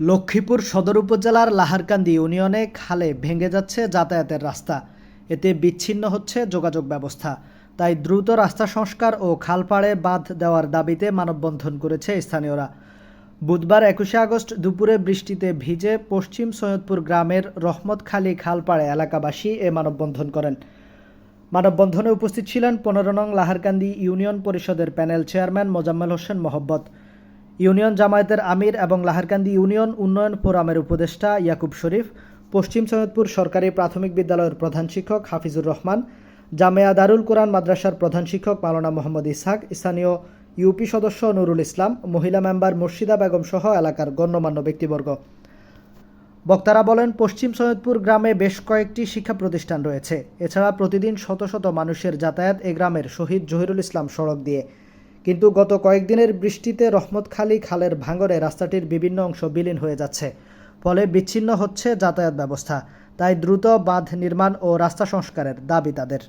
লক্ষ্মীপুর সদর উপজেলার লাহারকান্দি ইউনিয়নে খালে ভেঙে যাচ্ছে যাতায়াতের রাস্তা। এতে বিচ্ছিন্ন হচ্ছে যোগাযোগ ব্যবস্থা। তাই দ্রুত রাস্তা সংস্কার ও খালপাড়ে বাঁধ দেওয়ার দাবিতে মানববন্ধন করেছে স্থানীয়রা। বুধবার একুশে আগস্ট দুপুরে বৃষ্টিতে ভিজে পশ্চিম সৈয়দপুর গ্রামের রহমতখালী খালপাড়ে এলাকাবাসী এ মানববন্ধন করেন। মানববন্ধনে উপস্থিত ছিলেন পনেরো নং লাহারকান্দি ইউনিয়ন পরিষদের panel chairman Mozammel Hossain Mohabbat. Union জামায়াতের আমির এবং লাহারকান্দি ইউনিয়ন উন্নয়ন ফোরামের উপদেষ্টা ইয়াকুব শরীফ, পশ্চিম সৈয়দপুর সরকারি প্রাথমিক বিদ্যালয়ের প্রধান শিক্ষক হাফিজুর রহমান, জামেয়া দারুল কোরআন মাদ্রাসার প্রধান শিক্ষক মাওলানা মোহাম্মদ ইসহাক, স্থানীয় ইউপি সদস্য নুরুল ইসলাম, মহিলা মেম্বার মুর্শিদা বেগম সহ এলাকার গণ্যমান্য ব্যক্তিবর্গ। বক্তারা বলেন, পশ্চিম সৈয়দপুর গ্রামে বেশ কয়েকটি শিক্ষা প্রতিষ্ঠান রয়েছে। এছাড়া প্রতিদিন শত শত মানুষের যাতায়াত এ গ্রামের শহীদ জহিরুল ইসলাম সড়ক দিয়ে। কিন্তু গত কয়েকদিনের বৃষ্টিতে রহমতখালী খালের ভাঙরে রাস্তাটির বিভিন্ন অংশ বিলীন হয়ে যাচ্ছে। ফলে বিচ্ছিন্ন হচ্ছে যাতায়াত ব্যবস্থা। তাই দ্রুত বাঁধ নির্মাণ ও রাস্তা সংস্কারের দাবি তাদের।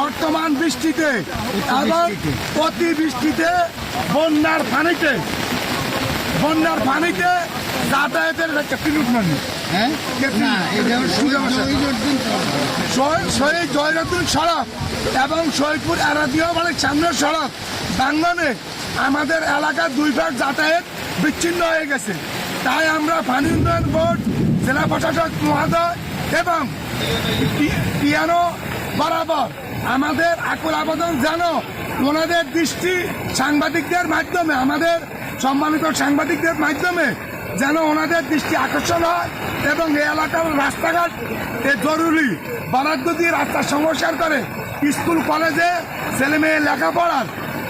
বর্তমান বৃষ্টিতে, আবার অতি বৃষ্টিতে বন্যার পানিতে বন্যার পানিতে যাতায়াতের একটা কিনুট হ্যাঁ? না এটা শহীদুদ্দিন শহীদ শহীদ জয়রতুল সড়ক এবং শহীদপুর এরাদিও বাড়ির সামনের সড়ক। বাঙ্গনে আমাদের এলাকার দুই ভাগ যাতায়াত বিচ্ছিন্ন হয়ে গেছে। তাই আমরা পানি উন্নয়ন বোর্ড জেলা প্রশাসক মহোদয় এবং পিয়ানো বরাবর আমাদের আকুল আবেদন যেন ওনাদের দৃষ্টি সাংবাদিকদের মাধ্যমে, আমাদের সম্মানিত সাংবাদিকদের মাধ্যমে যেন ওনাদের দৃষ্টি আকর্ষণ হয় এবং এই এলাকার রাস্তাঘাট এ জরুরি। বরাদ্দ দিয়ে রাস্তা সংস্কার করে স্কুল, কলেজে ছেলে মেয়ে লেখাপড়ার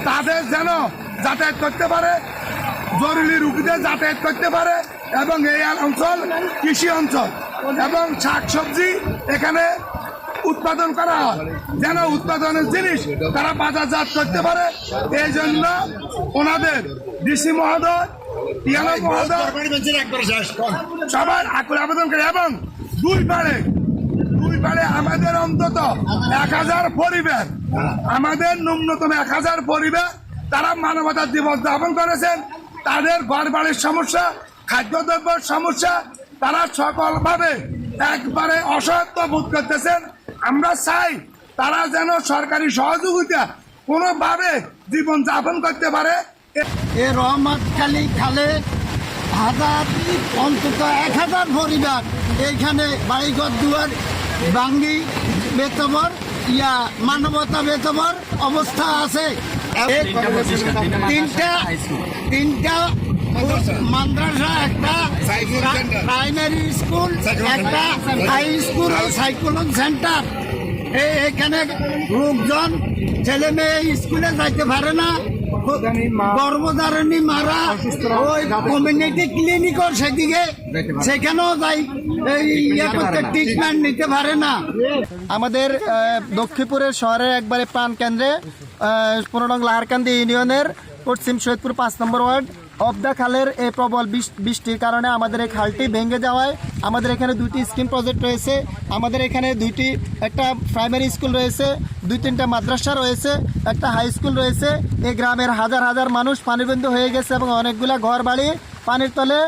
তাদের যেন যাতায়াত করতে পারে, জরুরি রুগীদের যাতায়াত করতে পারে এবং এই অঞ্চল কৃষি অঞ্চল এবং শাকসবজি এখানে উৎপাদন করা হয়। যেন উৎপাদনের জিনিস তারা বাজারজাত করতে পারে। এই জন্য ওনাদের ডিসি মহোদয় মহোদয় সবার আকুল আবেদন করে এবং দুই পারে দুই পারে আমাদের অন্তত এক হাজার পরিবার আমাদের ন্যূনতম এক হাজার পরিবার তারা মানবতার জীবন যাপন করেছেন। তাদের ঘর বাড়ির সমস্যা খাদ্যদ্রব্যের সমস্যা তারা সকলভাবে একবারে অসহায়ত্ব বোধ করতেছেন। আমরা চাই তারা যেন সরকারি সহযোগিতা কোনোভাবে জীবন যাপন করতে পারে। এ- এ রহমত খালে হাজার, অন্তত এক হাজার পরিবার এইখানে বাড়িঘর, দুয়ার, বাঙ্গি, বেতবর, ইয়া মানবতা বেতবর অবস্থা আছে। তিনটা মাদ্রাসা একটা স্কুল একটা হাই স্কুল সেন্টার এখানে লোকজন ছেলে মেয়ে স্কুলে যাইতে পারে না। গর্ভধারণী মারা ওই কমিউনিটি ক্লিনিকও সেদিকে সেখানেও যাই এই ইয়ে ট্রিটমেন্ট নিতে পারে না। আমাদের আহ, লক্ষ্মীপুরের শহরের একবারে প্রাণ কেন্দ্রে পুরোনং লাহারকান্দি ইউনিয়নের পশ্চিম সৈয়দপুর পাঁচ নম্বর ওয়ার্ড অফ দ্য খালের এই প্রবল বৃষ্টির কারণে আমাদের এই খালটি ভেঙে যাওয়ায় আমাদের এখানে দুটি স্কিম প্রজেক্ট রয়েছে। আমাদের এখানে দুইটি, একটা প্রাইমারি স্কুল রয়েছে, দুই তিনটা মাদ্রাসা রয়েছে, একটা হাই স্কুল রয়েছে। এই গ্রামের হাজার হাজার মানুষ পানিবন্ধ হয়ে গেছে এবং অনেকগুলা ঘর বাড়ি পানির তলে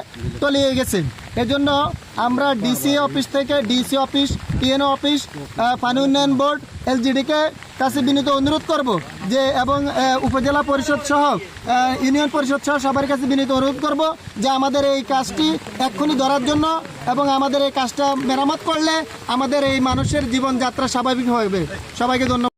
তলিয়ে গেছে। এজন্য আমরা ডিসি অফিস থেকে, ডিসি অফিস টিএনও অফিস পানি উন্নয়ন বোর্ড এলজিডিকে কাছে বিনীত অনুরোধ করব যে, এবং উপজেলা পরিষদ সহ ইউনিয়ন পরিষদ সহ সবার কাছে বিনীত অনুরোধ করব যে, আমাদের এই কাজটি এক্ষুনি ধরার জন্য এবং আমাদের এই কাজটা মেরামত করলে আমাদের এই মানুষের জীবনযাত্রা স্বাভাবিক হবে। সবাইকে ধন্যবাদ।